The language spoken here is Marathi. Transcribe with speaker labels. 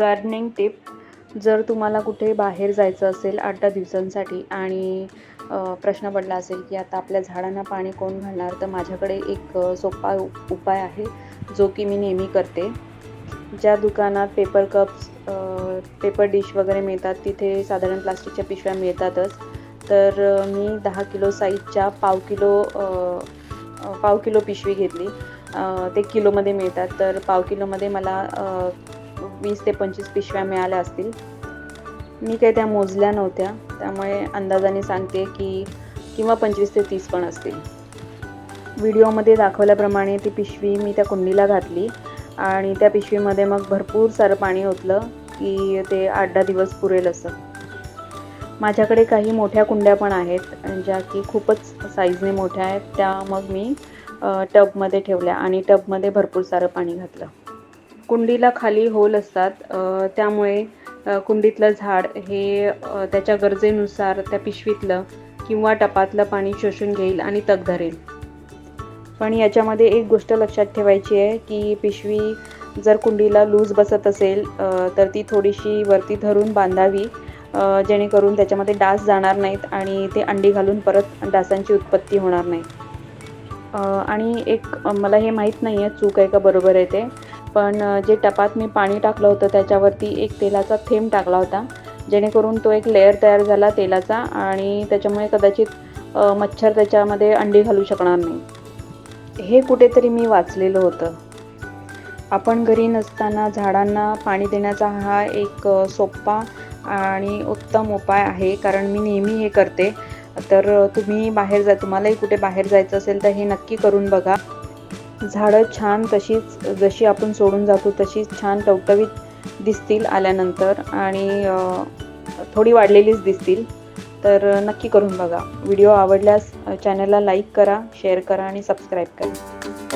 Speaker 1: गार्डनिंग टिप जर तुम्हाला कुठे बाहेर जायचं असेल आठ दहा दिवसांसाठी आणि प्रश्न पडला असेल की आता आपल्या झाडांना पाणी कोण घालणार तर माझ्याकडे एक सोपा उपाय आहे जो की मी नेहमी करते. ज्या दुकानात पेपर कप्स पेपर डिश वगैरे मिळतात तिथे साधारण प्लास्टिकच्या पिशव्या मिळतातच. तर मी दहा किलो साईजच्या पाव किलो पाव किलो पिशवी घेतली. ते किलोमध्ये मिळतात. तर पाव किलोमध्ये मला वीस ते पंचवीस पिशव्या मिळाल्या असतील. मी काही त्या मोजल्या नव्हत्या. त्यामुळे अंदाजाने सांगते की किंवा पंचवीस ते तीस पण असतील. व्हिडिओमध्ये दाखवल्याप्रमाणे ती पिशवी मी त्या कुंडीला घातली आणि त्या पिशवीमध्ये मग भरपूर सारं पाणी ओतलं की ते आठ दहा दिवस पुरेल असं. माझ्याकडे काही मोठ्या कुंड्या पण आहेत ज्या की खूपच साईजने मोठ्या आहेत. त्या मग मी टबमध्ये ठेवल्या आणि टबमध्ये भरपूर सारं पाणी घातलं. कुंडीला खाली होल असतात. त्यामुळे कुंडीतलं झाड हे त्याच्या गरजेनुसार त्या पिशवीतलं किंवा टपातलं पाणी शोषून घेईल आणि तग धरेल. पण याच्यामध्ये एक गोष्ट लक्षात ठेवायची आहे की पिशवी जर कुंडीला लूज बसत असेल तर ती थोडीशी वरती धरून बांधावी जेणेकरून त्याच्यामध्ये डास जाणार नाहीत आणि ते अंडी घालून परत डासांची उत्पत्ती होणार नाही. आणि एक मला हे माहीत नाही आहे चूक आहे का बरोबर आहे ते. पण जे टपात मी पाणी टाकलं होतं त्याच्यावरती एक तेलाचा थेंब टाकला होता. जेणेकरून तो एक लेअर तयार झाला तेलाचा आणि त्याच्यामुळे कदाचित मच्छर त्याच्यामध्ये अंडी घालू शकणार नाही. हे कुठेतरी मी वाचलेलं होतं. आपण घरी नसताना झाडांना पाणी देण्याचा हा एक सोपा आणि उत्तम उपाय आहे कारण मी नेहमी हे करते. तर तुम्ही बाहेर जा तुम्हालाही कुठे बाहेर जायचं असेल तर हे नक्की करून बघा. झाडं छान तशीच जशी आपण सोडून जातो तशीच छान टवटवीत दिसतील आल्यानंतर आणि थोडी वाढलेलीच दिसतील. तर नक्की करून बघा. व्हिडिओ आवडल्यास चॅनलला लाईक करा शेअर करा आणि सबस्क्राईब करा.